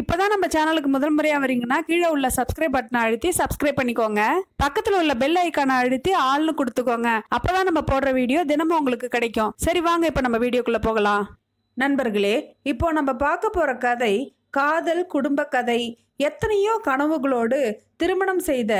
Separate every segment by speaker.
Speaker 1: இப்போதான் நம்ம சேனலுக்கு முதல் முறையாக வரீங்கன்னா கீழே உள்ள சப்ஸ்கிரைப் பட்டனை அழுத்தி சப்ஸ்கிரைப் பண்ணிக்கோங்க. பக்கத்தில் உள்ள பெல் ஐக்கானை அழுத்தி ஆள்னு கொடுத்துக்கோங்க. அப்போதான் நம்ம போடுற வீடியோ தினமும் உங்களுக்கு கிடைக்கும். சரி வாங்க இப்போ நம்ம வீடியோக்குள்ளே போகலாம். நண்பர்களே இப்போ நம்ம பார்க்க போகிற கதை காதல் குடும்ப கதை. எத்தனையோ கனவுகளோடு திருமணம் செய்த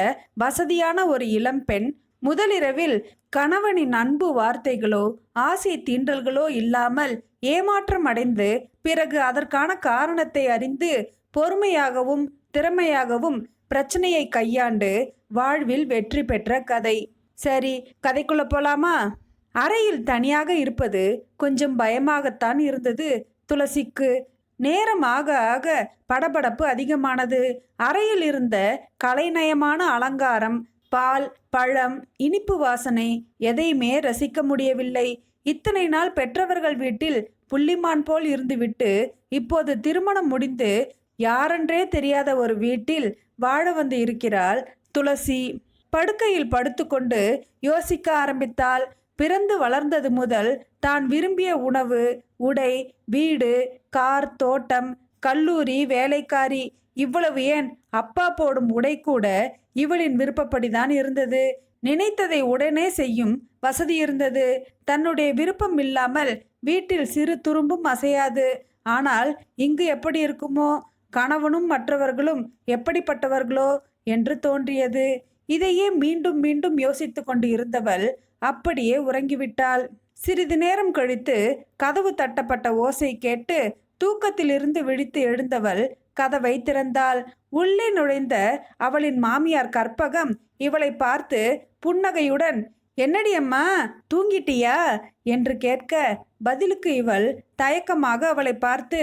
Speaker 1: வசதியான ஒரு இளம்பெண் முதலிரவில் கணவனின் அன்பு வார்த்தைகளோ ஆசை தீண்டல்களோ இல்லாமல் ஏமாற்றம் அடைந்து பிறகு அதற்கான காரணத்தை அறிந்து பொறுமையாகவும் திறமையாகவும் பிரச்சனையை கையாண்டு வாழ்வில் வெற்றி பெற்ற கதை. சரி கதைக்குள்ள போலாமா? அறையில் தனியாக இருப்பது கொஞ்சம் பயமாகத்தான் இருந்தது. துளசிக்கு நேரம் ஆக ஆக படபடப்பு அதிகமானது. அறையில் இருந்த கலைநயமான அலங்காரம் பால் பழம் இனிப்பு வாசனை எதையுமே ரசிக்க முடியவில்லை. இத்தனை நாள் பெற்றவர்கள் வீட்டில் புள்ளிமான் போல் இருந்துவிட்டு இப்போது திருமணம் முடிந்து யாரென்றே தெரியாத ஒரு வீட்டில் வாழ வந்து இருக்கிறாள் துளசி. படுக்கையில் படுத்துக்கொண்டு யோசிக்க ஆரம்பித்தால் பிறந்து வளர்ந்தது முதல் தான் விரும்பிய உணவு உடை வீடு கார் தோட்டம் கல்லூரி வேலைக்காரி. இவ்வளவு ஏன் அப்பா போடும் உடை கூட இவளின் விருப்பப்படிதான் இருந்தது. நினைத்ததை உடனே செய்யும் வசதி இருந்தது. தன்னுடைய விருப்பம் இல்லாமல் வீட்டில் சிறு துரும்பும் அசையாது. ஆனால் இங்கு எப்படி இருக்குமோ? கணவனும் மற்றவர்களும் எப்படிப்பட்டவர்களோ? என்று தோன்றியது. இதையே மீண்டும் மீண்டும் யோசித்து கொண்டு இருந்தவள் அப்படியே உறங்கிவிட்டாள். சிறிது நேரம் கழித்து கதவு தட்டப்பட்ட ஓசை கேட்டு தூக்கத்திலிருந்து விழித்து எழுந்தவள் கதவை திறந்தாள். உள்ளே நுழைந்த அவளின் மாமியார் கற்பகம் இவளை பார்த்து புன்னகையுடன் என்னடி அம்மா தூங்கிட்டியா? என்று கேட்க பதிலுக்கு இவள் தயக்கமாக அவளை பார்த்து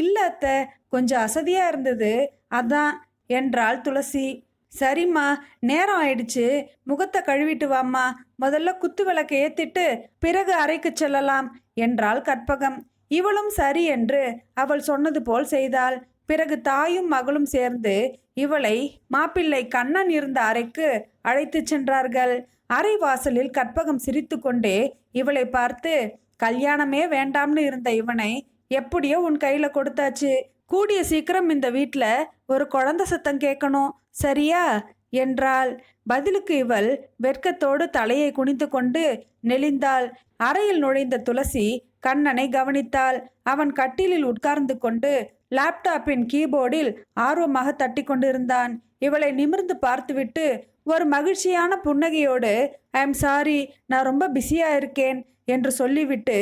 Speaker 1: இல்ல அத்த கொஞ்சம் அசதியா இருந்தது அதான் என்றாள் துளசி. சரிம்மா நேரம் ஆயிடுச்சு முகத்தை கழுவிட்டு வாம்மா முதல்ல குத்து விளக்கை ஏத்திட்டு பிறகு அறைக்கு செல்லலாம் என்றாள் கற்பகம். இவளும் சரி என்று அவள் சொன்னது போல் செய்தாள். பிறகு தாயும் மகளும் சேர்ந்து இவளை மாப்பிள்ளை கண்ணன் இருந்த அறைக்கு அழைத்துச் சென்றார்கள். அறை வாசலில் கற்பகம் சிரித்து கொண்டே இவளை பார்த்து கல்யாணமே வேண்டாம்னு இருந்த இவனை எப்படியோ உன் கையில கொடுத்தாச்சு. கூடிய சீக்கிரம் இந்த வீட்டில் ஒரு குழந்தை சத்தம் கேட்கணும். சரியா? என்றாள். பதிலுக்கு இவள் வெட்கத்தோடு தலையை குனிந்து கொண்டு நெளிந்தாள். அறையில் நுழைந்த துளசி கண்ணனை கவனித்தாள். அவன் கட்டிலில் உட்கார்ந்து கொண்டு லேப்டாப்பின் கீபோர்டில் ஆர்வமாக தட்டி கொண்டிருந்தான் இவளை நிமிர்ந்து பார்த்துவிட்டு ஒரு மகிழ்ச்சியான புன்னகையோடு ஐ எம் சாரி நான் ரொம்ப பிஸியாக இருக்கேன் என்று சொல்லிவிட்டு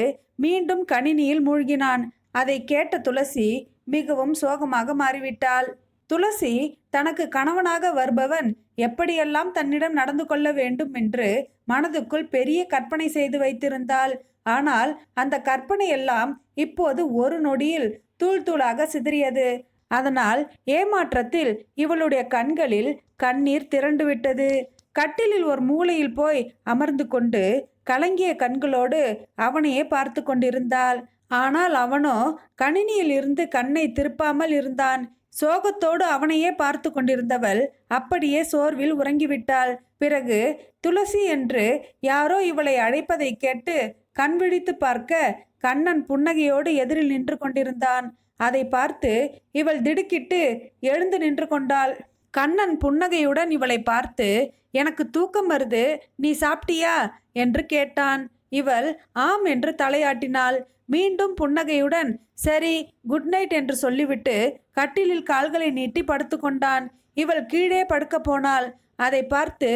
Speaker 1: மீண்டும் கணினியில் மூழ்கினான். அதை கேட்ட துளசி மிகவும் சோகமாக மாறிவிட்டாள். துளசி தனக்கு கணவனாக வருபவன் எப்படியெல்லாம் தன்னிடம் நடந்து கொள்ள வேண்டும் என்று மனதுக்குள் பெரிய கற்பனை செய்து வைத்திருந்தாள். ஆனால் அந்த கற்பனையெல்லாம் இப்போது ஒரு நொடியில் தூள் தூளாக சிதறியது. அதனால் ஏமாற்றத்தில் இவளுடைய கண்களில் கண்ணீர் திரண்டுவிட்டது. கட்டிலில் ஒரு மூலையில் போய் அமர்ந்து கொண்டு கலங்கிய கண்களோடு அவனையே பார்த்து கொண்டிருந்தாள். ஆனால் அவனோ கணினியில் இருந்து கண்ணை திருப்பாமல் இருந்தான். சோகத்தோடு அவனையே பார்த்து கொண்டிருந்தவள் அப்படியே சோர்வில் உறங்கிவிட்டாள். பிறகு துளசி என்று யாரோ இவளை அழைப்பதை கேட்டு கண்விழித்து பார்க்க கண்ணன் புன்னகையோடு எதிரில் நின்று கொண்டிருந்தான். அதை பார்த்து இவள் திடுக்கிட்டு எழுந்து நின்று கொண்டாள். கண்ணன் புன்னகையுடன் இவளை பார்த்து எனக்கு தூக்கம் வருது. நீ சாப்பிட்டியா? என்று கேட்டான். இவள் ஆம் என்று தலையாட்டினாள். மீண்டும் புன்னகையுடன் சரி குட் நைட் என்று சொல்லிவிட்டு கட்டிலில் கால்களை நீட்டி படுத்துக்கொண்டான் இவள் கீழே படுக்க போனாள். அதை பார்த்து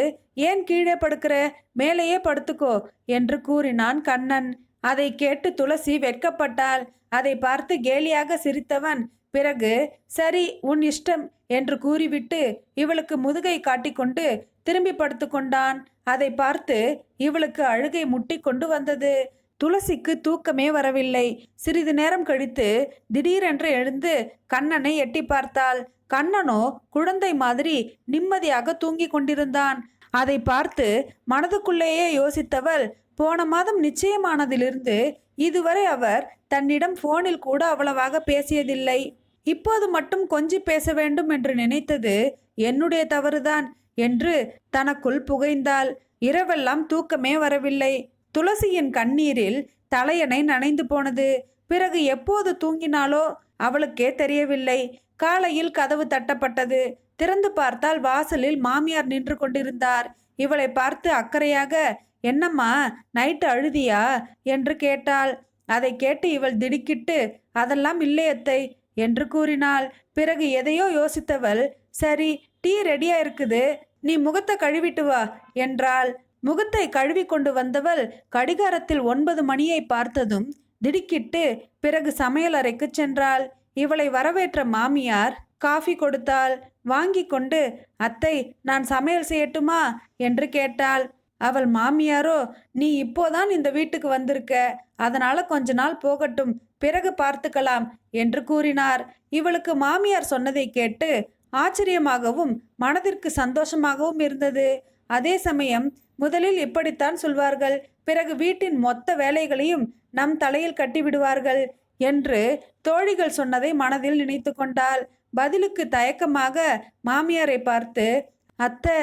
Speaker 1: ஏன் கீழே படுக்கிற? மேலேயே படுத்துக்கோ என்று கூறினான் கண்ணன். அதை கேட்டு துளசி வெட்கப்பட்டாள். அதை பார்த்து கேலியாக சிரித்தவன் பிறகு சரி உன் இஷ்டம் என்று கூறிவிட்டு இவளுக்கு முதுகை காட்டிக்கொண்டு திரும்பி படுத்துக்கொண்டான் அதை பார்த்து இவளுக்கு அழுகை முட்டி கொண்டு வந்தது. துளசிக்கு தூக்கமே வரவில்லை. சிறிது நேரம் கழித்து திடீரென்று எழுந்து கண்ணனை எட்டி பார்த்தாள். கண்ணனோ குழந்தை மாதிரி நிம்மதியாக தூங்கிக் கொண்டிருந்தான். அதை பார்த்து மனதுக்குள்ளேயே யோசித்தவள் போன மாதம் நிச்சயமானதிலிருந்து இதுவரை அவர் தன்னிடம் போனில் கூட அவ்வளவாக பேசியதில்லை. இப்போது மட்டும் கொஞ்சி பேச வேண்டும் என்று நினைத்தது என்னுடைய தவறுதான் என்று தனக்குள் புகைந்தாள். இரவெல்லாம் தூக்கமே வரவில்லை. துளசியின் கண்ணீரில் தலையணை நனைந்து போனது. பிறகு எப்போது தூங்கினாலோ அவளுக்கே தெரியவில்லை. காலையில் கதவு தட்டப்பட்டது. திறந்து பார்த்தால் வாசலில் மாமியார் நின்று கொண்டிருந்தார். இவளை பார்த்து அக்கறையாக என்னம்மா நைட்டு அழுதியா? என்று கேட்டாள். அதை கேட்டு இவள் திடுக்கிட்டு அதெல்லாம் இல்லையத்தை என்று கூறினாள். பிறகு எதையோ யோசித்தவள் சரி டீ ரெடியா இருக்குது. நீ முகத்தை கழுவிட்டு வா என்றாள். முகத்தை கழுவி கொண்டு வந்தவள் கடிகாரத்தில் ஒன்பது மணியை பார்த்ததும் திடுக்கிட்டு பிறகு சமையலறைக்கு சென்றாள். இவளை வரவேற்ற மாமியார் காஃபி கொடுத்தாள். வாங்கி கொண்டு அத்தை நான் சமையல் செய்யட்டுமா? என்று கேட்டாள். அவள் மாமியாரோ நீ இப்போதான் இந்த வீட்டுக்கு வந்திருக்க. அதனால கொஞ்ச நாள் போகட்டும். பிறகு பார்த்துக்கலாம் என்று கூறினார். இவளுக்கு மாமியார் சொன்னதை கேட்டு ஆச்சரியமாகவும் மனதிற்கு சந்தோஷமாகவும் இருந்தது. அதே சமயம் முதலில் இப்படித்தான் சொல்வார்கள். பிறகு வீட்டின் மொத்த வேலைகளையும் நம் தலையில் கட்டிவிடுவார்கள் என்று தோழிகள் சொன்னதை மனதில் நினைத்து கொண்டாள். பதிலுக்கு தயக்கமாக மாமியாரை பார்த்து அத்தை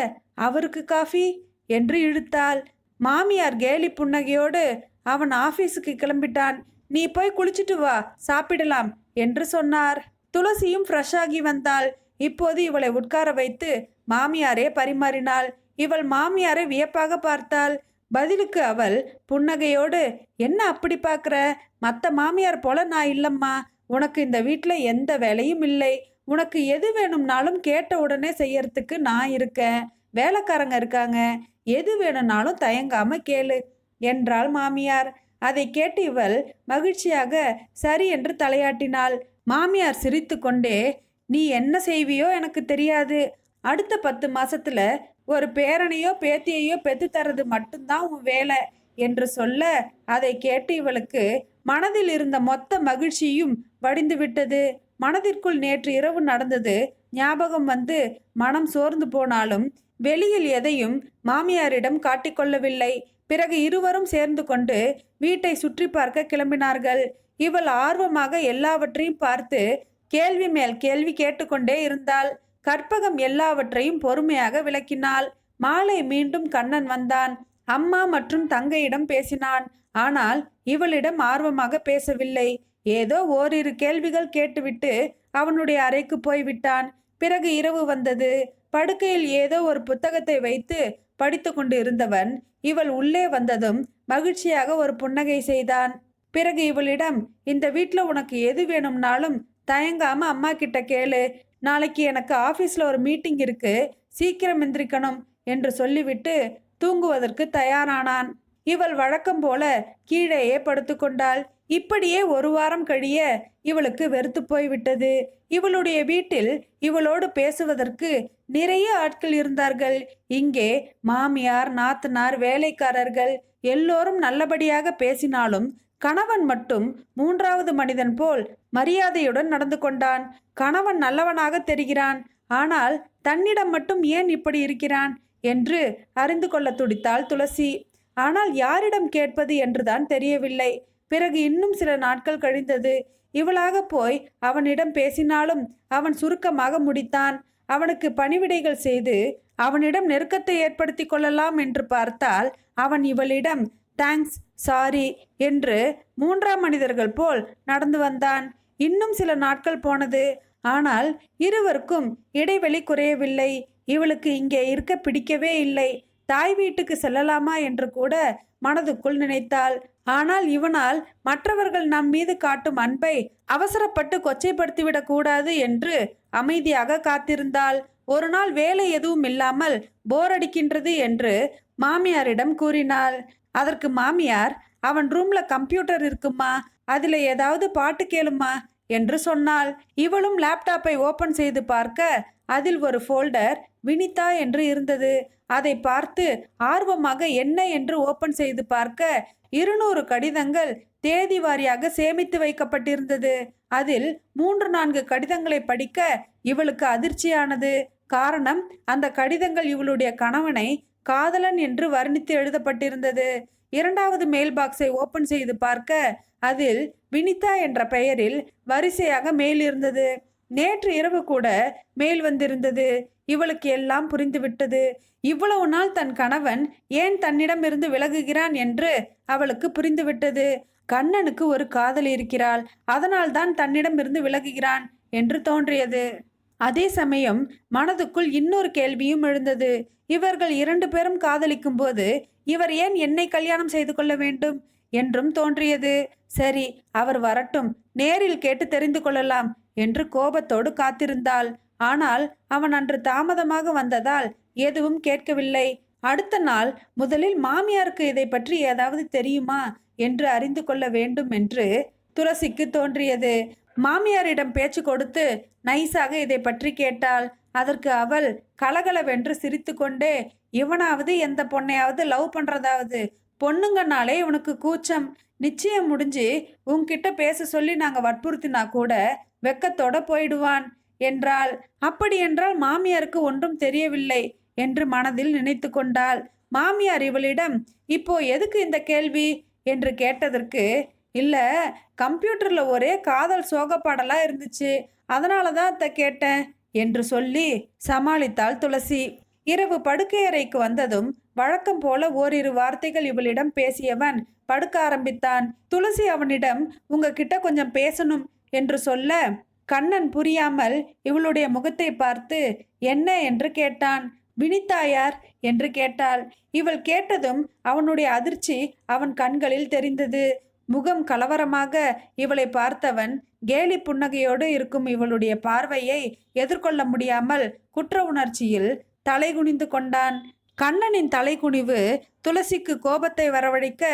Speaker 1: அவருக்கு காஃபி? என்று இழுத்தாள். மாமியார் கேலி புன்னகையோடு அவன் ஆபீஸுக்கு கிளம்பிட்டான். நீ போய் குளிச்சிட்டு வா சாப்பிடலாம் என்று சொன்னார். துளசியும் ஃப்ரெஷ் ஆகி வந்தாள். இப்போது இவளை உட்கார வைத்து மாமியாரே பரிமாறினாள். இவள் மாமியாரை வியப்பாக பார்த்தாள். பதிலுக்கு அவள் புன்னகையோடு என்ன அப்படி பார்க்குற? மற்ற மாமியார் போல நான் இல்லம்மா. உனக்கு இந்த வீட்டில் எந்த வேலையும் இல்லை. உனக்கு எது வேணும்னாலும் கேட்ட உடனே செய்யறதுக்கு நான் இருக்கேன். வேலைக்காரங்க இருக்காங்க. எது வேணும்னாலும் தயங்காம கேளு என்றாள் மாமியார். அதை கேட்டு இவள் மகிழ்ச்சியாக சரி என்று தலையாட்டினாள். மாமியார் சிரித்து கொண்டே நீ என்ன செய்வியோ எனக்கு தெரியாது. அடுத்த பத்து மாசத்துல ஒரு பேரனையோ பேத்தியையோ பெத்து தரது மட்டும்தான் உன் வேலை என்று சொல்ல அதை கேட்டு இவளுக்கு மனதில் இருந்த மொத்த மகிழ்ச்சியும் வடிந்து விட்டது. மனதிற்குள் நேற்று இரவு நடந்தது ஞாபகம் வந்து மனம் சோர்ந்து போனாலும் வெளியில் எதையும் மாமியாரிடம் காட்டிக்கொள்ளவில்லை பிறகு இருவரும் சேர்ந்து கொண்டு வீட்டை சுற்றி பார்க்க கிளம்பினார்கள். இவள் ஆர்வமாக எல்லாவற்றையும் பார்த்து கேள்வி மேல் கேள்வி கேட்டுக்கொண்டே இருந்தாள். கற்பகம் எல்லாவற்றையும் பொறுமையாக விளக்கினாள். மாலை மீண்டும் கண்ணன் வந்தான். அம்மா மற்றும் தங்கையிடம் பேசினான். ஆனால் இவளிடம் ஆர்வமாக பேசவில்லை. ஏதோ ஓரிரு கேள்விகள் கேட்டுவிட்டு அவனுடைய அறைக்கு போய்விட்டான். பிறகு இரவு வந்தது. படுக்கையில் ஏதோ ஒரு புத்தகத்தை வைத்து படித்து கொண்டு இருந்தவன் இவள் உள்ளே வந்ததும் மகிழ்ச்சியாக ஒரு புன்னகை செய்தான். பிறகு இவளிடம் இந்த வீட்டில் உனக்கு எது வேணும்னாலும் தயங்காம அம்மா கிட்ட கேளு. நாளைக்கு எனக்கு ஆஃபீஸில் ஒரு மீட்டிங் இருக்கு. சீக்கிரம் எந்திரிக்கணும் என்று சொல்லிவிட்டு தூங்குவதற்கு தயாரானான். இவள் வழக்கம் போல கீழேயே படுத்துக்கொண்டாள் இப்படியே ஒரு வாரம் கழிய இவளுக்கு வெறுத்து போய்விட்டது இவளுடைய வீட்டில் இவளோடு பேசுவதற்கு நிறைய ஆட்கள் இருந்தார்கள். இங்கே மாமியார் நாத்தனார் வேலைக்காரர்கள் எல்லோரும் நல்லபடியாக பேசினாலும் கணவன் மட்டும் மூன்றாவது மனிதன் போல் மரியாதையுடன் நடந்து கொண்டான். கணவன் நல்லவனாக தெரிகிறான். ஆனால் தன்னிடம் மட்டும் ஏன் இப்படி இருக்கிறான்? என்று அறிந்து கொள்ள துடித்தாள் துளசி. ஆனால் யாரிடம் கேட்பது என்றுதான் தெரியவில்லை. பிறகு இன்னும் சில நாட்கள் கழிந்தது. இவளாக போய் அவனிடம் பேசினாலும் அவன் சுருக்கமாக முடித்தான். அவனுக்கு பணிவிடைகள் செய்து அவனிடம் நெருக்கத்தை ஏற்படுத்தி கொள்ளலாம் என்று பார்த்தால் அவன் இவளிடம் தேங்க்ஸ் சாரி என்று மூன்றாம் மனிதர்கள் போல் நடந்து வந்தான். இன்னும் சில நாட்கள் போனது. ஆனால் இருவருக்கும் இடைவெளி குறையவில்லை. இவளுக்கு இங்கே இருக்க பிடிக்கவே இல்லை. தாய் வீட்டுக்கு செல்லலாமா என்று கூட மனதுக்குள் நினைத்தாள். ஆனால் இவனால் மற்றவர்கள் நம் மீது காட்டும் அன்பை அவசரப்பட்டு கொச்சைப்படுத்திவிடக் கூடாது என்று அமைதியாக காத்திருந்தாள். ஒரு நாள் வேலை எதுவும் இல்லாமல் போர் அடிக்கின்றது என்று மாமியாரிடம் கூறினாள். அதற்கு மாமியார் அவன் ரூம்ல கம்ப்யூட்டர் இருக்குமா? அதுல ஏதாவது பாட்டு கேளுமா? என்று சொன்னாள். இவளும் லேப்டாப்பை ஓபன் செய்து பார்க்க அதில் ஒரு ஃபோல்டர் வினிதா என்று இருந்தது. அதை பார்த்து ஆர்வமாக என்ன என்று ஓபன் செய்து பார்க்க இருநூறு கடிதங்கள் தேதி வாரியாக சேமித்து வைக்கப்பட்டிருந்தது. அதில் மூன்று நான்கு கடிதங்களை படிக்க இவளுக்கு அதிர்ச்சியானது. காரணம் அந்த கடிதங்கள் இவளுடைய கணவனை காதலன் என்று வர்ணித்து எழுதப்பட்டிருந்தது. இரண்டாவது மெயில் பாக்ஸை ஓபன் செய்து பார்க்க அதில் வினிதா என்ற பெயரில் வரிசையாக மெயில் இருந்தது. நேற்று இரவு கூட மெயில் வந்திருந்தது. இவளுக்கு எல்லாம் புரிந்துவிட்டது இவ்வளவு நாள் தன் கணவன் ஏன் தன்னிடமிருந்து விலகுகிறான் என்று அவளுக்கு புரிந்துவிட்டது கண்ணனுக்கு ஒரு காதல் இருக்கிறாள். அதனால்தான் தன்னிடமிருந்து விலகுகிறான் என்று தோன்றியது. அதே சமயம் மனதுக்குள் இன்னொரு கேள்வியும் எழுந்தது. இவர்கள் இரண்டு பேரும் காதலிக்கும் போது இவர் ஏன் என்னை கல்யாணம் செய்து கொள்ள வேண்டும்? என்றும் தோன்றியது. சரி அவர் வரட்டும் நேரில் கேட்டு தெரிந்து கொள்ளலாம் என்று கோபத்தோடு காத்திருந்தாள். ஆனால் அவன் அன்று தாமதமாக வந்ததால் எதுவும் கேட்கவில்லை. அடுத்த நாள் முதலில் மாமியாருக்கு இதை பற்றி ஏதாவது தெரியுமா? என்று அறிந்து கொள்ள வேண்டும் என்று துளசிக்கு தோன்றியது. மாமியாரிடம் பேச்சு கொடுத்து நைஸாக இதை பற்றி கேட்டாள். அதற்கு அவள் கலகலவென்று சிரித்துக்கொண்டே இவனாவது எந்த பொண்ணையாவது லவ் பண்ணுறதாவது பொண்ணுங்கனாலே இவனுக்கு கூச்சம். நிச்சயம் முடிஞ்சு உன்கிட்ட பேச சொல்லி நாங்கள் வற்புறுத்தினா கூட வெக்கத்தோட போயிடுவான் என்றாள். அப்படி என்றால் மாமியாருக்கு ஒன்றும் தெரியவில்லை என்று மனதில் நினைத்து கொண்டாள். மாமியார் இவளிடம் இப்போ எதுக்கு இந்த கேள்வி? என்று கேட்டதற்கு இல்லை கம்ப்யூட்டரில் ஒரே காதல் சோகப்பாடலாக இருந்துச்சு. அதனால தான் அத்தை கேட்டேன் என்று சொல்லி சமாளித்தாள் துளசி. இரவு படுக்கையறைக்கு வந்ததும் வழக்கம் போல ஓரிரு வார்த்தைகள் இவளிடம் பேசியவன் படுக்க ஆரம்பித்தான். துளசி அவனிடம் உங்ககிட்ட கொஞ்சம் பேசணும் என்று சொல்ல கண்ணன் புரியாமல் இவளுடைய முகத்தை பார்த்து என்ன? என்று கேட்டான். வினிதாயார் என்று கேட்டாள். இவள் கேட்டதும் அவனுடைய அதிர்ச்சி அவன் கண்களில் தெரிந்தது. முகம் கலவரமாக இவளை பார்த்தவன் கேலி புன்னகையோடு இருக்கும் இவளுடைய பார்வையை எதிர்கொள்ள முடியாமல் குற்ற உணர்ச்சியில் தலை குனிந்து கொண்டான். கண்ணனின் தலைகுனிவு துளசிக்கு கோபத்தை வரவழைக்க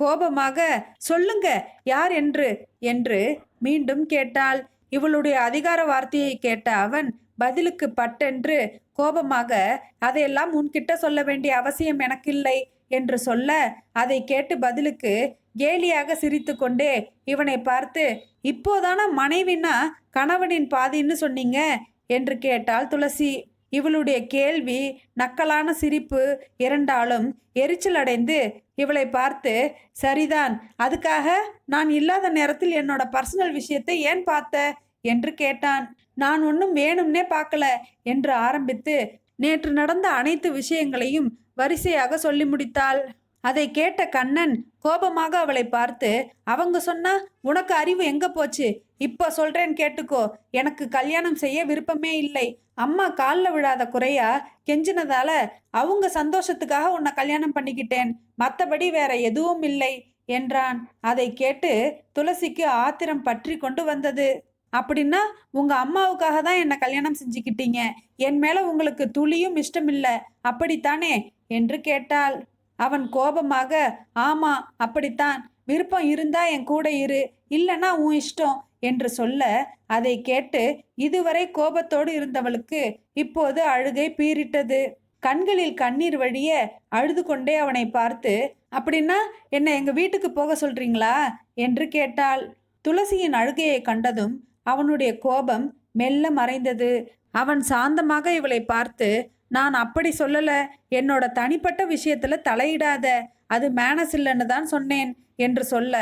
Speaker 1: கோபமாக சொல்லுங்க யார் என்று? என்று மீண்டும் கேட்டாள். இவளுடைய அதிகார வார்த்தையை கேட்ட அவன் பதிலுக்கு பட்டென்று கோபமாக அதையெல்லாம் உன்கிட்ட சொல்ல வேண்டிய அவசியம் எனக்கில்லை என்று சொல்ல அதை கேட்டு பதிலுக்கு கேலியாக சிரித்துக்கொண்டே இவனை பார்த்து இப்போதான மனைவினா கணவனின் பாதின்னு சொன்னீங்க? என்று கேட்டாள் துளசி. இவளுடைய கேள்வி நக்கலான சிரிப்பு இரண்டாலும் எரிச்சல் அடைந்து இவளை பார்த்து சரிதான் அதுக்காக நான் இல்லாத நேரத்தில் என்னோட பர்சனல் விஷயத்தை ஏன் பார்த்த? என்று கேட்டான். நான் ஒன்றும் வேணும்னே பார்க்கல என்று ஆரம்பித்து நேற்று நடந்த அனைத்து விஷயங்களையும் வரிசையாக சொல்லி முடித்தாள். அதை கேட்ட கண்ணன் கோபமாக அவளை பார்த்து அவங்க சொன்னா உனக்கு அறிவு எங்க போச்சு? இப்ப சொல்றேன் கேட்டுக்கோ. எனக்கு கல்யாணம் செய்ய விருப்பமே இல்லை. அம்மா காலில் விழாத குறையா கெஞ்சினதால அவங்க சந்தோஷத்துக்காக உன்னை கல்யாணம் பண்ணிக்கிட்டேன். மற்றபடி வேற எதுவும் இல்லை என்றான். அதை கேட்டு துளசிக்கு ஆத்திரம் பற்றி கொண்டு வந்தது. அப்படின்னா உங்க அம்மாவுக்காக தான் என்னை கல்யாணம் செஞ்சுக்கிட்டீங்க. என் மேல உங்களுக்கு துளியும் இஷ்டம் இல்லை அப்படித்தானே? என்று கேட்டாள். அவன் கோபமாக ஆமா அப்படித்தான். விருப்பம் இருந்தா என் கூட இரு. இல்லைன்னா உன் இஷ்டம் என்று சொல்ல அதை கேட்டு இதுவரை கோபத்தோடு இருந்தவளுக்கு இப்போது அழுகை பீறிட்டது. கண்களில் கண்ணீர் வழிய அழுது கொண்டே அவனை பார்த்து அப்படின்னா என்னை எங்க வீட்டுக்கு போக சொல்றீங்களா? என்று கேட்டாள். துளசியின் அழுகையை கண்டதும் அவனுடைய கோபம் மெல்ல மறைந்தது. அவன் சாந்தமாக இவளை பார்த்து நான் அப்படி சொல்லல. என்னோட தனிப்பட்ட விஷயத்துல தலையிடாத. அது மேனஸ் இல்லைன்னு தான் சொன்னேன் என்று சொல்ல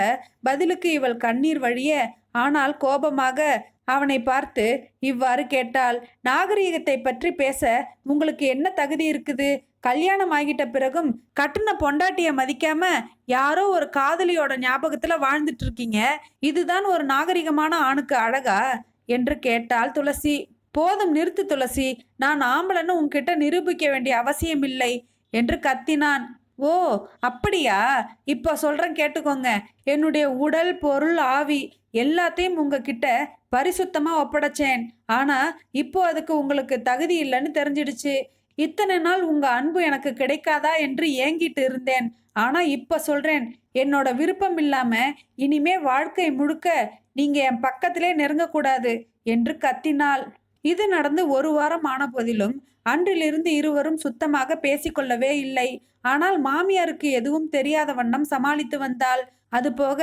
Speaker 1: பதிலுக்கு இவள் கண்ணீர் வழிய ஆனால் கோபமாக அவனை பார்த்து இவ்வாறு கேட்டாள். நாகரீகத்தை பற்றி பேச உங்களுக்கு என்ன தகுதி இருக்குது? கல்யாணம் ஆகிட்ட பிறகும் கட்டின பொண்டாட்டிய மதிக்காம யாரோ ஒரு காதலியோட ஞாபகத்துல வாழ்ந்துட்டு இருக்கீங்க. இதுதான் ஒரு நாகரிகமான ஆணுக்கு அழகா? என்று கேட்டாள் துளசி. போதும் நிறுத்து துளசி நான் ஆம்பளன்னு உன்கிட்ட நிரூபிக்க வேண்டிய அவசியம் இல்லை என்று கத்தினான். ஓ அப்படியா? இப்போ சொல்றேன் கேட்டுக்கோங்க. என்னுடைய உடல் பொருள் ஆவி எல்லாத்தையும் உங்ககிட்ட பரிசுத்தமாக ஒப்படைச்சேன். ஆனால் இப்போ அதுக்கு உங்களுக்கு தகுதி இல்லைன்னு தெரிஞ்சிடுச்சு. இத்தனை நாள் உங்க அன்பு எனக்கு கிடைக்காதா என்று ஏங்கிட்டு இருந்தேன். ஆனா இப்ப சொல்றேன் என்னோட விருப்பம் இல்லாம இனிமே வாழ்க்கை முழுக்க நீங்க என் பக்கத்திலே நெருங்கக்கூடாது என்று கத்தினாள். இது நடந்து ஒரு வாரம் ஆன போதிலும் அன்றிலிருந்து இருவரும் சுத்தமாக பேசிக்கொள்ளவே இல்லை. ஆனால் மாமியாருக்கு எதுவும் தெரியாத வண்ணம் சமாளித்து வந்தாள். அதுபோக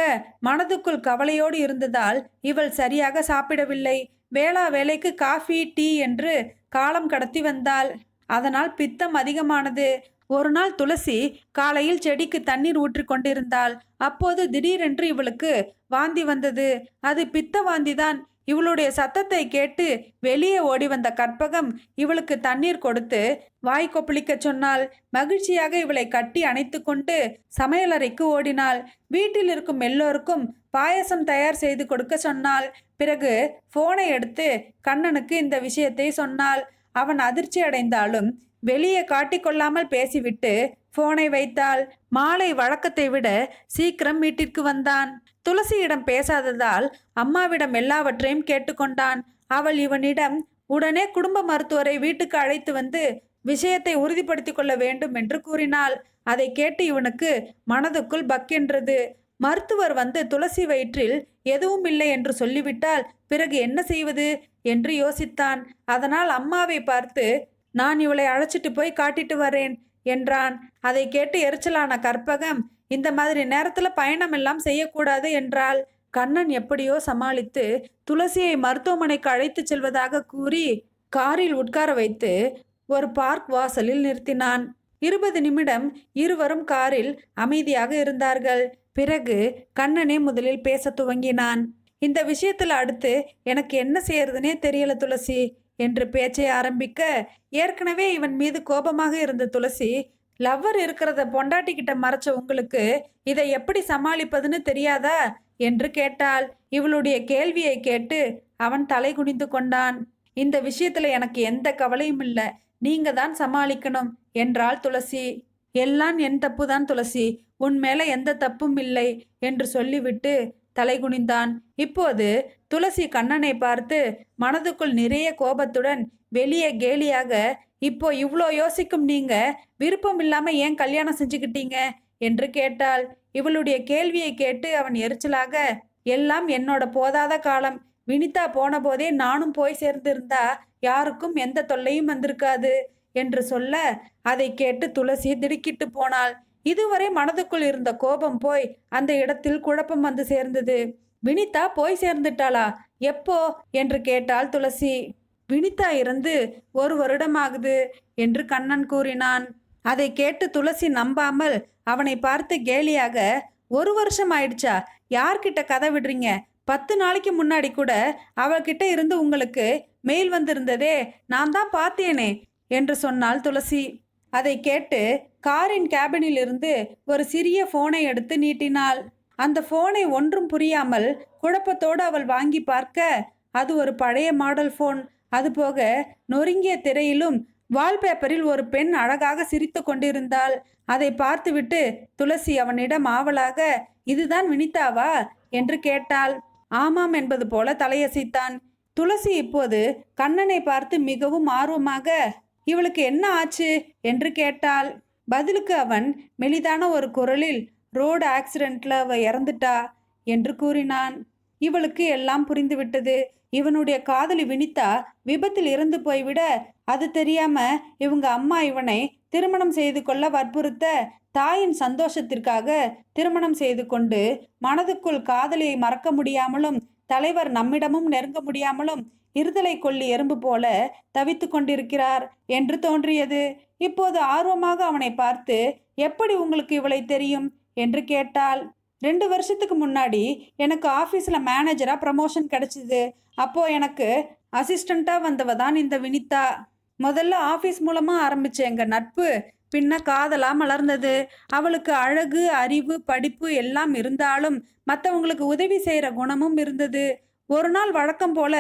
Speaker 1: மனதுக்குள் கவலையோடு இருந்ததால் இவள் சரியாக சாப்பிடவில்லை. வேளா வேலைக்கு காஃபி டீ என்று காலம் கடத்தி வந்தாள். அதனால் பித்தம் அதிகமானது. ஒரு நாள் துளசி காலையில் செடிக்கு தண்ணீர் ஊற்றி கொண்டிருந்தாள். அப்போது திடீரென்று இவளுக்கு வாந்தி வந்தது. அது பித்த வாந்திதான் இவளுடைய சத்தத்தை கேட்டு வெளியே ஓடி வந்த கற்பகம் இவளுக்கு தண்ணீர் கொடுத்து வாய் கொப்பளிக்க சொன்னாள் மகிழ்ச்சியாக இவளை கட்டி அணைத்து கொண்டு சமையலறைக்கு ஓடினாள். வீட்டில் இருக்கும் எல்லோருக்கும் பாயசம் தயார் செய்து கொடுக்க சொன்னாள் பிறகு போனை எடுத்து கண்ணனுக்கு இந்த விஷயத்தை சொன்னாள். அவன் அதிர்ச்சி அடைந்தாலும் வெளியே காட்டிக்கொள்ளாமல் பேசிவிட்டு போனை வைத்தாள். மாலை வழக்கத்தை விட சீக்கிரம் வீட்டிற்கு வந்தான். துளசியிடம் பேசாததால் அம்மாவிடம் எல்லாவற்றையும் கேட்டுக்கொண்டான். அவள் இவனிடம் உடனே குடும்ப மருத்துவரை வீட்டுக்கு அழைத்து வந்து விஷயத்தை உறுதிப்படுத்தி கொள்ள வேண்டும் என்று கூறினாள். அதை கேட்டு இவனுக்கு மனதுக்குள் பக்கென்றது. மருத்துவர் வந்து துளசி வயிற்றில் எதுவும் இல்லை என்று சொல்லிவிட்டால் பிறகு என்ன செய்வது என்று யோசித்தான். அதனால் அம்மாவை பார்த்து நான் இவளை அழைச்சிட்டு போய் காட்டிட்டு வரேன் என்றான். அதை கேட்டு எரிச்சலான கற்பகம் இந்த மாதிரி நேரத்தில் பயணம் எல்லாம் செய்யக்கூடாது என்றால் கண்ணன் எப்படியோ சமாளித்து துளசியை மருத்துவமனைக்கு அழைத்துச் செல்வதாக கூறி காரில் உட்கார வைத்து ஒரு பார்க் வாசலில் நிறுத்தினான். இருபது நிமிடம் இருவரும் காரில் அமைதியாக இருந்தார்கள். பிறகு கண்ணனே முதலில் பேச துவங்கினான். இந்த விஷயத்தில் அடுத்து எனக்கு என்ன செய்யறதுனே தெரியல துளசி என்று பேச்சை ஆரம்பிக்க ஏற்கனவே இவன் மீது கோபமாக இருந்த துளசி லவ்வர் இருக்கிறத பொண்டாட்டி கிட்ட மறைச்ச உங்களுக்கு இதை எப்படி சமாளிப்பதுன்னு தெரியாதா? என்று கேட்டாள். இவளுடைய கேள்வியை கேட்டு அவன் தலை குனிந்து கொண்டான். இந்த விஷயத்துல எனக்கு எந்த கவலையும் இல்லை. நீங்க தான் சமாளிக்கணும் என்றாள் துளசி. எல்லாம் என் தப்பு தான் துளசி. உன் மேல எந்த தப்பும் இல்லை என்று சொல்லிவிட்டு தலை குனிந்தான். இப்போது துளசி கண்ணனை பார்த்து மனதுக்குள் நிறைய கோபத்துடன் வெளியே கேலியாக இப்போ இவ்வளோ யோசிக்கும் நீங்க விருப்பம் இல்லாம ஏன் கல்யாணம் செஞ்சுக்கிட்டீங்க? என்று கேட்டாள். இவளுடைய கேள்வியை கேட்டு அவன் எரிச்சலாக எல்லாம் என்னோட போதாத காலம். வினிதா போன போதே நானும் போய் சேர்ந்திருந்தா யாருக்கும் எந்த தொல்லையும் வந்திருக்காது என்று சொல்ல அதை கேட்டு துளசி திடுக்கிட்டு போனாள். இதுவரை மனதுக்குள் இருந்த கோபம் போய் அந்த இடத்தில் குழப்பம் வந்து சேர்ந்தது. வினிதா போய் சேர்ந்துட்டாளா? எப்போ? என்று கேட்டாள் துளசி. வினிதா இறந்து ஒரு வருடமாகுது என்று கண்ணன் கூறினான். அதை கேட்டு துளசி நம்பாமல் அவனை பார்த்து கேலியாக ஒரு வருஷம் ஆயிடுச்சா? யார்கிட்ட கதை விடுறீங்க? பத்து நாளைக்கு முன்னாடி கூட அவள்கிட்ட இருந்து உங்களுக்கு மெயில் வந்திருந்ததே. நான் தான் பார்த்தேனே என்று சொன்னாள் துளசி. அதை கேட்டு காரின் கேபினில் இருந்து ஒரு சிறிய போனை எடுத்து நீட்டினாள். அந்த போனை ஒன்றும் புரியாமல் குழப்பத்தோடு அவள் வாங்கி பார்க்க அது ஒரு பழைய மாடல் ஃபோன் அதுபோக நொறுங்கிய திரையிலும் வால்பேப்பரில் ஒரு பெண் அழகாக சிரித்து கொண்டிருந்தாள். அதை பார்த்துவிட்டு துளசி அவனிடம் ஆவலாக இதுதான் வினிதாவா? என்று கேட்டாள். ஆமாம் என்பது போல தலையசைத்தான். துளசி இப்போது கண்ணனை பார்த்து மிகவும் ஆர்வமாக இவளுக்கு என்ன ஆச்சு? என்று கேட்டாள். பதிலுக்கு அவன் மெலிதான ஒரு குரலில் ரோடு ஆக்சிடென்ட்ல அவ இறந்துட்டா? என்று கூறினான். இவளுக்கு எல்லாம் புரிந்துவிட்டது. இவனுடைய காதலி வினிதா விபத்தில் இறந்து போய்விட அது தெரியாம இவங்க அம்மா இவனை திருமணம் செய்து கொள்ள வற்புறுத்த தாயின் சந்தோஷத்திற்காக திருமணம் செய்து கொண்டு மனதுக்குள் காதலியை மறக்க முடியாமலும் தலைவர் நம்மிடமும் நெருங்க முடியாமலும் இருதலை கொல்லி எறும்பு போல தவித்து கொண்டிருக்கிறார் என்று தோன்றியது. இப்போது ஆர்வமாக அவனை பார்த்து எப்படி உங்களுக்கு இவளை தெரியும்? என்று கேட்டாள். ரெண்டு வருஷத்துக்கு முன்னாடி எனக்கு ஆஃபீஸில் மேனேஜராக ப்ரமோஷன் கிடச்சிது. அப்போது எனக்கு அசிஸ்டண்ட்டாக வந்தவ தான் இந்த வினிதா. முதல்ல ஆஃபீஸ் மூலமாக ஆரம்பித்த எங்கள் நட்பு பின்ன காதலாக மலர்ந்தது. அவளுக்கு அழகு அறிவு படிப்பு எல்லாம் இருந்தாலும் மற்றவங்களுக்கு உதவி செய்கிற குணமும் இருந்தது. ஒரு நாள் வழக்கம் போல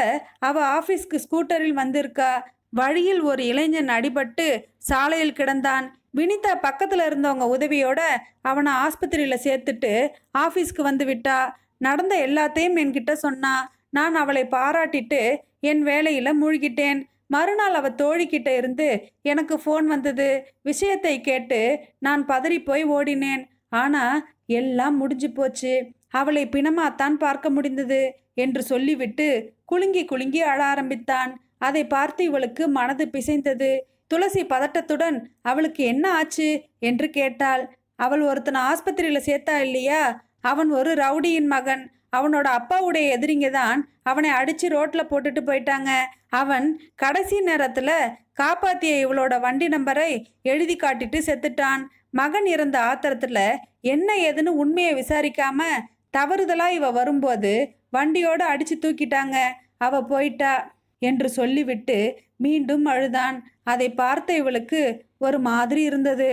Speaker 1: அவள் ஆஃபீஸ்க்கு ஸ்கூட்டரில் வந்திருக்கா. வழியில் ஒரு இளைஞன் அடிபட்டு சாலையில் கிடந்தான். வினிதா பக்கத்தில் இருந்தவங்க உதவியோட அவனை ஆஸ்பத்திரியில் சேர்த்துட்டு ஆஃபீஸ்க்கு வந்து விட்டா. நடந்த எல்லாத்தையும் என்கிட்ட சொன்னா. நான் அவளை பாராட்டிட்டு என் வேலையில் மூழ்கிட்டேன். மறுநாள் அவ தோழிக்கிட்ட இருந்து எனக்கு ஃபோன் வந்தது. விஷயத்தை கேட்டு நான் பதறி போய் ஓடினேன். ஆனால் எல்லாம் முடிஞ்சு போச்சு. அவளை பிணமாத்தான் பார்க்க முடிந்தது என்று சொல்லிவிட்டு குலுங்கி குலுங்கி அழ ஆரம்பித்தான். அதை பார்த்து இவளுக்கு மனது பிசைந்தது. துளசி பதட்டத்துடன் அவளுக்கு என்ன ஆச்சு? என்று கேட்டாள். அவள் ஒருத்தனை ஆஸ்பத்திரியில் சேர்த்தா இல்லையா? அவன் ஒரு ரவுடியின் மகன். அவனோட அப்பாவுடைய எதிரிங்க தான் அவனை அடித்து ரோட்டில் போட்டுட்டு போயிட்டாங்க. அவன் கடைசி நேரத்தில் காப்பாத்திய இவளோட வண்டி நம்பரை எழுதி காட்டிட்டு செத்துட்டான். மகன் இறந்த ஆத்திரத்தில் என்ன ஏதுன்னு உண்மையை விசாரிக்காம தவறுதலாக இவ வரும்போது வண்டியோடு அடித்து தூக்கிட்டாங்க. அவ போயிட்டா என்று சொல்லிவிட்டு மீண்டும் அழுதான். அதை பார்த்த இவளுக்கு ஒரு மாதிரி இருந்தது.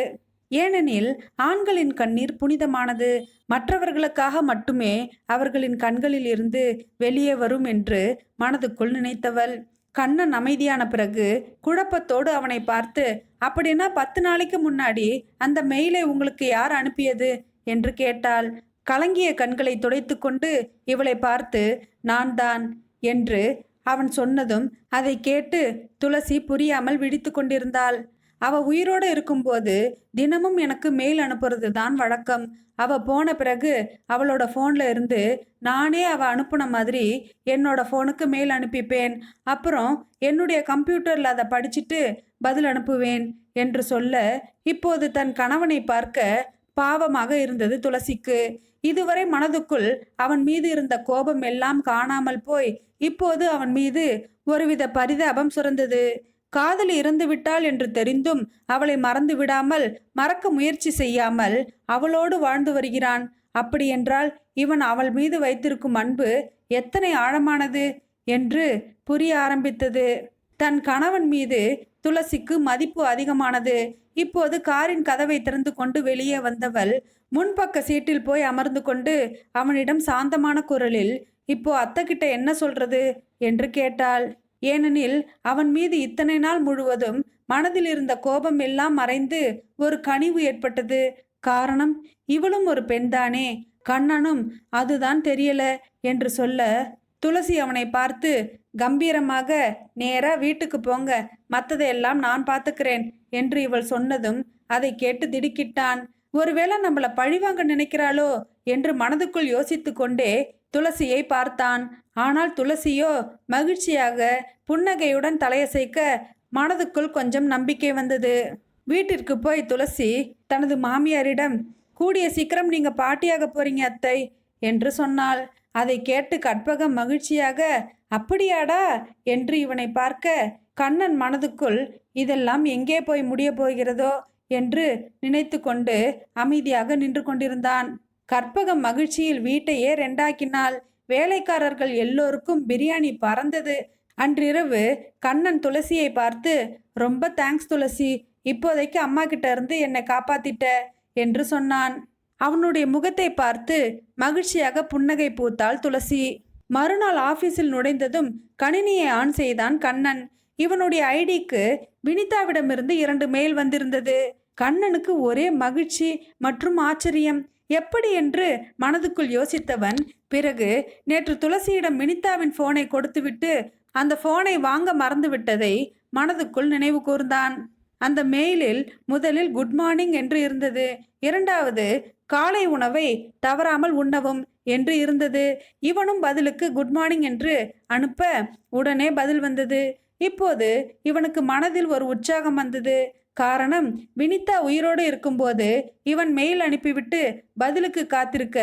Speaker 1: ஏனெனில் ஆண்களின் கண்ணீர் புனிதமானது. மற்றவர்களுக்காக மட்டுமே அவர்களின் கண்களில் இருந்து வெளியே வரும் என்று மனதுக்குள் நினைத்தவள். கண்ணன் அமைதியான பிறகு குழப்பத்தோடு அவனை பார்த்து அப்படின்னா பத்து நாளைக்கு முன்னாடி அந்த மெயிலை உங்களுக்கு யார் அனுப்பியது? என்று கேட்டாள். கலங்கிய கண்களை துடைத்துக்கொண்டு இவளை பார்த்து நான் தான் என்று அவன் சொன்னதும் அதை கேட்டு துளசி புரியாமல் விழித்து கொண்டிருந்தாள். அவ உயிரோடு இருக்கும்போது தினமும் எனக்கு மெயில் அனுப்புறது தான் வழக்கம். அவ போன பிறகு அவளோட ஃபோனில் இருந்து நானே அவ அனுப்புன மாதிரி என்னோட ஃபோனுக்கு மெயில் அனுப்பிப்பேன். அப்புறம் என்னுடைய கம்ப்யூட்டரில் அதை படிச்சுட்டு பதில் அனுப்புவேன் என்று சொல்ல இப்போது தன் கணவனை பார்க்க பாவமாக இருந்தது துளசிக்கு. இதுவரை மனதுக்குள் அவன் மீது இருந்த கோபம் எல்லாம் காணாமல் போய் இப்போது அவன் மீது ஒருவித பரிதாபம் சுரந்தது. காதலி இறந்துவிட்டாள் என்று தெரிந்தும் அவளை மறந்து விடாமல் மறக்க முயற்சி செய்யாமல் அவளோடு வாழ்ந்து வருகிறான். அப்படியென்றால் இவன் அவள் மீது வைத்திருக்கும் அன்பு எத்தனை ஆழமானது என்று புரிய ஆரம்பித்தது. தன் கணவன் மீது துளசிக்கு மதிப்பு அதிகமானது. இப்போது காரின் கதவை திறந்து கொண்டு வெளியே வந்தவள் முன்பக்க சீட்டில் போய் அமர்ந்து கொண்டு அவனிடம் சாந்தமான குரலில் இப்போ அத்தைக்கிட்ட என்ன சொல்றது? என்று கேட்டாள். ஏனெனில் அவன் மீது இத்தனை நாள் முழுவதும் மனதில் இருந்த கோபம் எல்லாம் மறைந்து ஒரு கனிவு ஏற்பட்டது. காரணம் இவளும் ஒரு பெண்தானே கண்ணனும் அதுதான் தெரியல என்று சொல்ல துளசி அவனை பார்த்து கம்பீரமாக நேரா வீட்டுக்கு போங்க மற்றதையெல்லாம் நான் பார்த்துக்கிறேன் என்று இவள் சொன்னதும் அதை கேட்டு திடுக்கிட்டான். ஒருவேளை நம்மளை பழிவாங்க நினைக்கிறாளோ என்று மனதுக்குள் யோசித்து கொண்டே துளசியை பார்த்தான். ஆனால் துளசியோ மகிழ்ச்சியாக புன்னகையுடன் தலையசைக்க மனதுக்குள் கொஞ்சம் நம்பிக்கை வந்தது. வீட்டிற்கு போய் துளசி தனது மாமியாரிடம் கூடிய சீக்கிரம் நீங்க பாட்டியாக போறீங்க அத்தை என்று சொன்னாள். அதை கேட்டு கற்பகம் மகிழ்ச்சியாக அப்படியாடா? என்று இவனை பார்க்க கண்ணன் மனதுக்குள் இதெல்லாம் எங்கே போய் முடிய போகிறதோ? என்று நினைத்து கொண்டு அமைதியாக நின்று கொண்டிருந்தான். கற்பகம் மகிழ்ச்சியில் வீட்டையே ரெண்டாக்கினாள். வேலைக்காரர்கள் எல்லோருக்கும் பிரியாணி பறந்தது. அன்றிரவு கண்ணன் துளசியை பார்த்து ரொம்ப தேங்க்ஸ் துளசி இப்போதைக்கு அம்மா கிட்ட இருந்து என்னை காப்பாத்திட்ட என்று சொன்னான். அவனுடைய முகத்தை பார்த்து மகிழ்ச்சியாக புன்னகை பூத்தாள் துளசி. மறுநாள் ஆபீஸில் நுழைந்ததும் கணினியை ஆன் செய்தான் கண்ணன். இவனுடைய ஐடிக்கு வினிதாவிடமிருந்து இரண்டு மெயில் வந்திருந்தது. கண்ணனுக்கு ஒரே மகிழ்ச்சி மற்றும் ஆச்சரியம். எப்படி என்று மனதுக்குள் யோசித்தவன் பிறகு நேற்று துளசியிடம் வினிதாவின் போனை கொடுத்துவிட்டு அந்த போனை வாங்க மறந்துவிட்டதை மனதுக்குள் நினைவு கூர்ந்தான். அந்த மெயிலில் முதலில் குட் மார்னிங் என்று இருந்தது. இரண்டாவது காலை உணவை தவறாமல் உண்ணவும் என்று இருந்தது. இவனும் பதிலுக்கு குட் மார்னிங் என்று அனுப்ப உடனே பதில் வந்தது. இப்போது இவனுக்கு மனதில் ஒரு உற்சாகம் வந்தது. காரணம் வினிதா உயிரோடு இருக்கும்போது இவன் மெயில் அனுப்பிவிட்டு பதிலுக்கு காத்திருக்க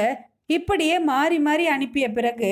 Speaker 1: இப்படியே மாறி மாறி அனுப்பிய பிறகு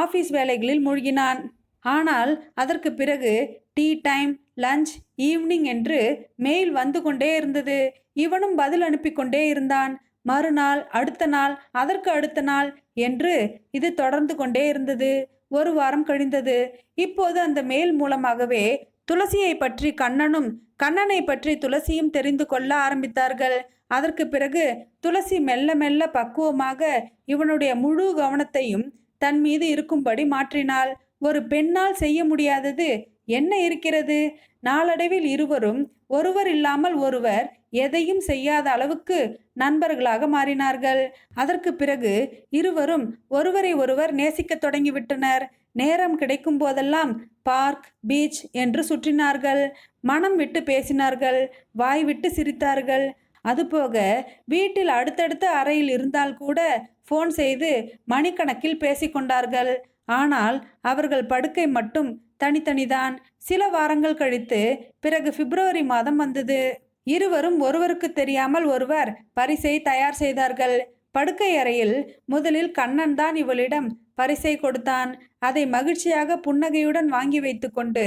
Speaker 1: ஆபீஸ் வேலைகளில் மூழ்கினான். ஆனால் அதற்கு பிறகு டீ டைம் லஞ்ச் ஈவினிங் என்று மெயில் வந்து கொண்டே இருந்தது. இவனும் பதில் அனுப்பி கொண்டே இருந்தான். மறுநாள் அடுத்த நாள் அதற்கு அடுத்த நாள் என்று இது தொடர்ந்து கொண்டே இருந்தது. ஒரு வாரம் கழிந்தது. இப்போது அந்த மெயில் மூலமாகவே துளசியை பற்றி கண்ணனும் கண்ணனை பற்றி துளசியும் தெரிந்து கொள்ள ஆரம்பித்தார்கள். அதற்கு பிறகு துளசி மெல்ல மெல்ல பக்குவமாக இவனுடைய முழு கவனத்தையும் தன் மீது இருக்கும்படி மாற்றினாள். ஒரு பெண்ணால் செய்ய முடியாதது என்ன இருக்கிறது? நாளடைவில் இருவரும் ஒருவர் இல்லாமல் ஒருவர் எதையும் செய்யாத அளவுக்கு நண்பர்களாக மாறினார்கள். அதற்கு பிறகு இருவரும் ஒருவரை ஒருவர் நேசிக்கத் தொடங்கிவிட்டனர். நேரம் கிடைக்கும் போதெல்லாம் பார்க் பீச் என்று சுற்றினார்கள். மனம் விட்டு பேசினார்கள். வாய் விட்டு சிரித்தார்கள். அதுபோக வீட்டில் அடுத்தடுத்த அறையில் இருந்தால் கூட ஃபோன் செய்து மணிக்கணக்கில் பேசிக்கொண்டார்கள் ஆனால் அவர்கள் படுக்கை மட்டும் தனித்தனிதான். சில வாரங்கள் கழித்து பிறகு பிப்ரவரி மாதம் வந்தது. இருவரும் ஒருவருக்கு தெரியாமல் ஒருவர் பரிசை தயார் செய்தார்கள். படுக்கை அறையில் முதலில் கண்ணன் தான் இவளிடம் பரிசை கொடுத்தான். அதை மகிழ்ச்சியாக புன்னகையுடன் வாங்கி வைத்துக்கொண்டு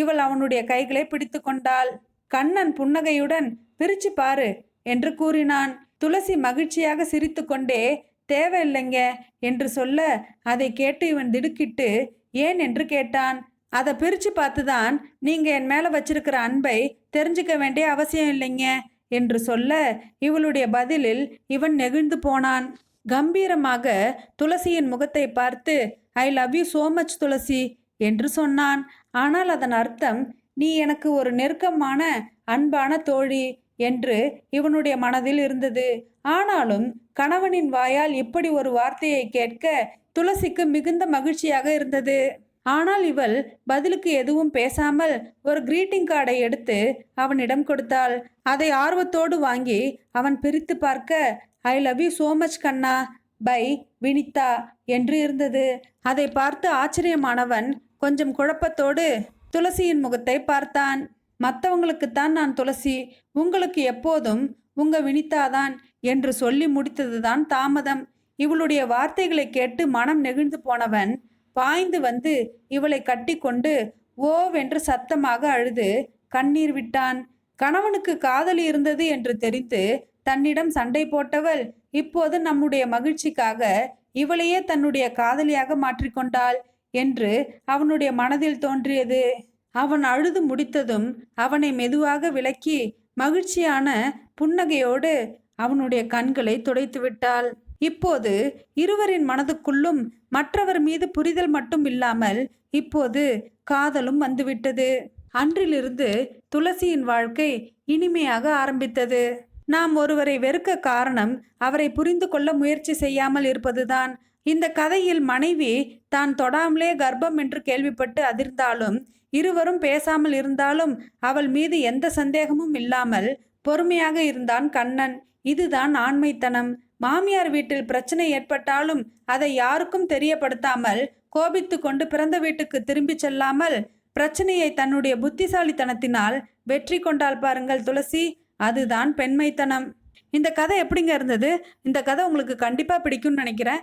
Speaker 1: இவள் அவனுடைய கைகளை பிடித்து கொண்டாள். கண்ணன் புன்னகையுடன் பிரிச்சு பாரு என்று கூறினான். துளசி மகிழ்ச்சியாக சிரித்துக்கொண்டே தேவையில்லைங்க என்று சொல்ல அதை கேட்டு இவன் திடுக்கிட்டு ஏன் என்று கேட்டான். அதை பிரித்து பார்த்து தான் நீங்கள் என் மேலே வச்சிருக்கிற அன்பை தெரிஞ்சுக்க வேண்டிய அவசியம் இல்லைங்க என்று சொல்ல இவளுடைய பதிலில் இவன் நெகிழ்ந்து போனான். கம்பீரமாக துளசியின் முகத்தை பார்த்து I love you so much Tulasi என்று சொன்னான். ஆனால் அதன் அர்த்தம் நீ எனக்கு ஒரு நெருக்கமான அன்பான தோழி. என்று இவனுடைய மனதில் இருந்தது. ஆனாலும் கணவனின் வாயால் இப்படி ஒரு வார்த்தையை கேட்க துளசிக்கு மிகுந்த மகிழ்ச்சியாக இருந்தது. ஆனால் இவள் பதிலுக்கு எதுவும் பேசாமல் ஒரு கிரீட்டிங் கார்டை எடுத்து அவனிடம் கொடுத்தாள். அதை ஆர்வத்தோடு வாங்கி அவன் பிரித்து பார்க்க I love you so much Kanna. By Vinitha என்று இருந்தது. அதை பார்த்து ஆச்சரியமானவன் கொஞ்சம் குழப்பத்தோடு துளசியின் முகத்தை பார்த்தான். மற்றவங்களுக்குத்தான் நான் துளசி உங்களுக்கு எப்போதும் உங்க வினிதாதான் என்று சொல்லி முடித்ததுதான் தாமதம். இவளுடைய வார்த்தைகளை கேட்டு மனம் நெகிழ்ந்து போனவன் பாய்ந்து வந்து இவளை கட்டிக்கொண்டு ஓவென்று சத்தமாக அழுது கண்ணீர் விட்டான். கணவனுக்கு காதலி இருந்தது என்று தெரிந்து தன்னிடம் சண்டை போட்டவள் இப்போது நம்முடைய மகிழ்ச்சிக்காக இவளையே தன்னுடைய காதலியாக மாற்றிக்கொண்டாள் என்று அவனுடைய மனதில் தோன்றியது. அவன் அழுது முடித்ததும் அவனை மெதுவாக விலக்கி மகிழ்ச்சியான புன்னகையோடு அவனுடைய கண்களை துடைத்து விட்டாள். இப்போது இருவரின் மனதுக்குள்ளும் மற்றவர் மீது புரிதல் மட்டும் இல்லாமல் இப்போது காதலும் வந்துவிட்டது. அன்றிலிருந்து துளசியின் வாழ்க்கை இனிமையாக ஆரம்பித்தது. நாம் ஒருவரை வெறுக்க காரணம் அவரை புரிந்து கொள்ள முயற்சி செய்யாமல் இருப்பதுதான். இந்த கதையில் மனைவி தான் தொடாமலே கர்ப்பம் என்று கேள்விப்பட்டு அதிர்ந்தாலும் இருவரும் பேசாமல் இருந்தாலும் அவள் மீது எந்த சந்தேகமும் இல்லாமல் பொறுமையாக இருந்தான் கண்ணன். இதுதான் ஆண்மைத்தனம். மாமியார் வீட்டில் பிரச்சனை ஏற்பட்டாலும் அதை யாருக்கும் தெரியப்படுத்தாமல் கோபித்து கொண்டு பிறந்த வீட்டுக்கு திரும்பிச் செல்லாமல் பிரச்சனையை தன்னுடைய புத்திசாலித்தனத்தினால் வெற்றி கொண்டால் பாருங்கள் துளசி. அதுதான் பெண்மைத்தனம். இந்த கதை எப்படிங்க இருந்தது? இந்த கதை உங்களுக்கு கண்டிப்பாக பிடிக்கும்னு நினைக்கிறேன்.